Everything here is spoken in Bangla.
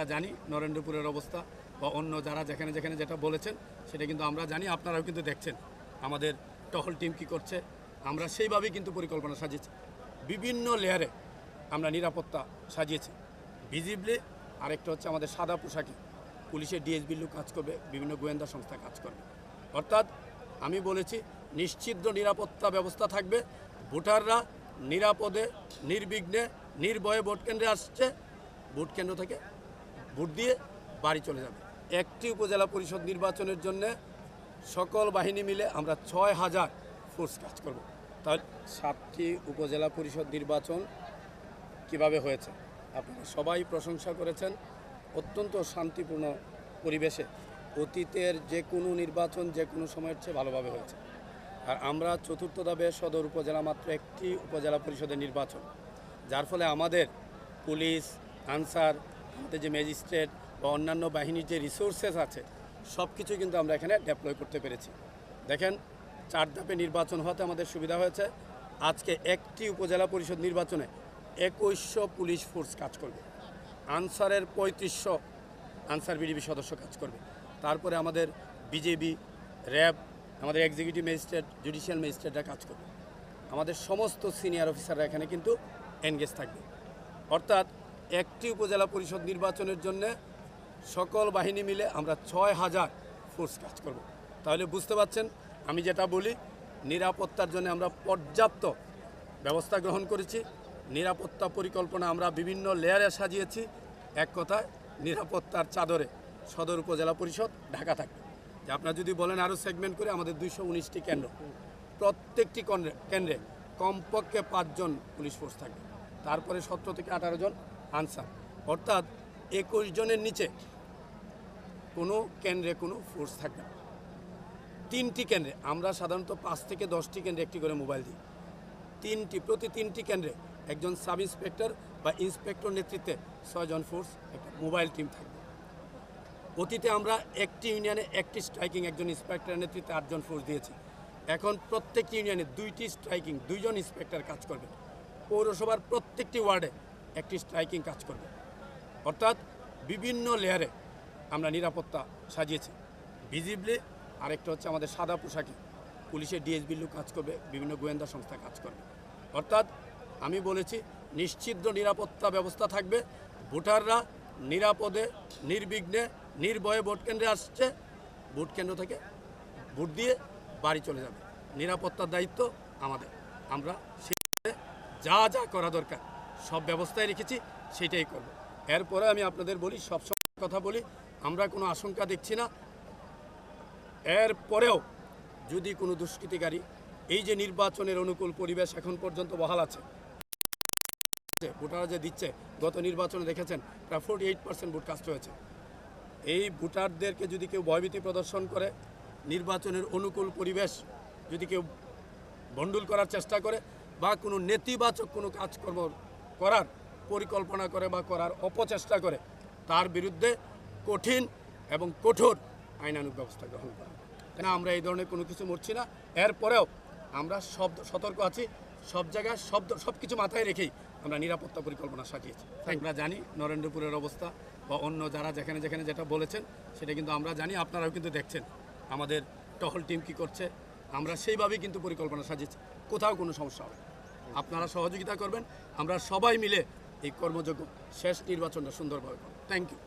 আমরা জানি নরেন্দ্রপুরের অবস্থা বা অন্য যারা যেখানে যেখানে যেটা বলেছেন, সেটা কিন্তু আমরা জানি, আপনারাও কিন্তু দেখছেন আমাদের টহল টিম কি করছে। আমরা সেইভাবেই কিন্তু পরিকল্পনা সাজিয়েছি। বিভিন্ন লেয়ারে আমরা নিরাপত্তা সাজিয়েছি। ভিজিবলি আরেকটা হচ্ছে আমাদের সাদা পোশাকি পুলিশের ডিএসবি লোক কাজ করবে, বিভিন্ন গোয়েন্দা সংস্থা কাজ করবে। অর্থাৎ আমি বলেছি, নিশ্চিদ্র নিরাপত্তা ব্যবস্থা থাকবে। ভোটাররা নিরাপদে, নির্বিঘ্নে, নির্ভয়ে ভোট কেন্দ্রে আসছে। ভোট কেন্দ্র থেকে ভোট দিয়ে বাড়ি চলে যাবে। একটি উপজেলা পরিষদ নির্বাচনের জন্য সকল বাহিনী মিলে আমরা ছয় হাজার ফোর্স কাজ করব। তাহলে সাতটি উপজেলা পরিষদ নির্বাচন কীভাবে হয়েছে? আপনারা সবাই প্রশংসা করেছেন। অত্যন্ত শান্তিপূর্ণ পরিবেশে অতীতের যে কোনো নির্বাচন যে কোনো সময়ের চেয়ে ভালোভাবে হয়েছে। আর আমরা চতুর্থ ধাপে সদর উপজেলা মাত্র একটি উপজেলা পরিষদের নির্বাচন। যার ফলে আমাদের পুলিশ, আনসার আমাদের যে ম্যাজিস্ট্রেট বা অন্যান্য বাহিনীর যে রিসোর্সেস আছে সব কিছুই কিন্তু আমরা এখানে ডেপ্লয় করতে পেরেছি। দেখেন, চার ধাপে নির্বাচন হতে আমাদের সুবিধা হয়েছে। আজকে একটি উপজেলা পরিষদ নির্বাচনে একুশশো পুলিশ ফোর্স কাজ করবে। আনসারের পঁয়ত্রিশশো আনসার বিডিবি সদস্য কাজ করবে। তারপরে আমাদের বিজেপি, র্যাব, আমাদের এক্সিকিউটিভ ম্যাজিস্ট্রেট জুডিশিয়াল ম্যাজিস্ট্রেটরা কাজ করবে। আমাদের সমস্ত সিনিয়র অফিসাররা এখানে কিন্তু এনগেজ থাকবে। অর্থাৎ একটি উপজেলা পরিষদ নির্বাচনের জন্য সকল বাহিনী মিলে আমরা ছয় হাজার ফোর্স কাজ করব। তাহলে বুঝতে পারছেন, আমি যেটা বলি, নিরাপত্তার জন্য আমরা পর্যাপ্ত ব্যবস্থা গ্রহণ করেছি। নিরাপত্তা পরিকল্পনা আমরা বিভিন্ন লেয়ারে সাজিয়েছি। এক কথায়, নিরাপত্তার চাদরে সদর উপজেলা পরিষদ ঢাকা থাকবে। যে আপনারা যদি বলেন আরও সেগমেন্ট করে, আমাদের দুইশো উনিশটি কেন্দ্র। প্রত্যেকটি কেন্দ্রে কমপক্ষে পাঁচজন পুলিশ ফোর্স থাকবে। তারপরে সতেরো থেকে আঠারো জন আনসার। অর্থাৎ একুশ জনের নিচে কোনো কেন্দ্রে কোনো ফোর্স থাকবে না। তিনটি কেন্দ্রে, আমরা সাধারণত পাঁচ থেকে দশটি কেন্দ্রে একটি করে মোবাইল দিই। তিনটি, প্রতি তিনটি কেন্দ্রে একজন সাব ইন্সপেক্টর বা ইন্সপেক্টর নেতৃত্বে ছয়জন ফোর্স একটা মোবাইল টিম থাকবে। অতীতে আমরা একটি ইউনিয়নে একটি স্ট্রাইকিং একজন ইন্সপেক্টরের নেতৃত্বে আটজন ফোর্স দিয়েছি। এখন প্রত্যেকটি ইউনিয়নে দুইটি স্ট্রাইকিং দুইজন ইন্সপেক্টর কাজ করবে। পৌরসভার প্রত্যেকটি ওয়ার্ডে একটি স্ট্রাইকিং কাজ করবে। অর্থাৎ বিভিন্ন লেয়ারে আমরা নিরাপত্তা সাজিয়েছি। ভিজিবলি আরেকটা হচ্ছে আমাদের সাদা পোশাকে পুলিশের ডিএসবি লোক কাজ করবে, বিভিন্ন গোয়েন্দা সংস্থা কাজ করবে। অর্থাৎ আমি বলেছি, নিশ্চিদ্র নিরাপত্তা ব্যবস্থা থাকবে। ভোটাররা নিরাপদে, নির্বিঘ্নে, নির্ভয়ে ভোট কেন্দ্রে আসছে। ভোট কেন্দ্র থেকে ভোট দিয়ে বাড়ি চলে যাবে। নিরাপত্তার দায়িত্ব আমাদের। আমরা সেক্ষেত্রে যা যা করা দরকার। সব ব্যবস্থায় রেখেছি, সেটাই করব। এরপরে আমি আপনাদের বলি, সব সময় কথা বলি, আমরা কোনো আশঙ্কা দেখছি না। এরপরেও যদি কোনো দুষ্কৃতিকারী এই যে নির্বাচনের অনুকূল পরিবেশ এখন পর্যন্ত বহাল আছে, ভোটাররা যে দিচ্ছে, গত নির্বাচনে দেখেছেন, প্রায় forty eight percent vote cast হয়েছে। এই ভোটারদেরকে যদি কেউ ভয়ভীতি প্রদর্শন করে, নির্বাচনের অনুকূল পরিবেশ যদি কেউ বন্ডুল করার চেষ্টা করে, বা কোনো নেতিবাচক কোনো কাজকর্ম করার পরিকল্পনা করে বা করার অপচেষ্টা করে তার বিরুদ্ধে কঠিন এবং কঠোর আইনানুগ ব্যবস্থা গ্রহণ করা। কেন আমরা এই ধরনের কোনো কিছু মরছি না। এরপরেও আমরা সব সতর্ক আছি সব জায়গায় সব সব কিছু মাথায় রেখেই আমরা নিরাপত্তা পরিকল্পনা সাজিয়েছি। আমরা জানি নরেন্দ্রপুরের অবস্থা বা অন্য যারা যেখানে যেখানে যেটা বলেছেন সেটা কিন্তু আমরা জানি আপনারাও কিন্তু দেখছেন। আমাদের টহল টিম কি করছে আমরা সেইভাবেই কিন্তু পরিকল্পনা সাজিয়েছি। কোথাও কোনো সমস্যা হবে। আপনারা সহযোগিতা করবেন। আমরা সবাই মিলে এই কর্মযোগ্য শেষ নির্বাচনটা সুন্দরভাবে করব। Thank you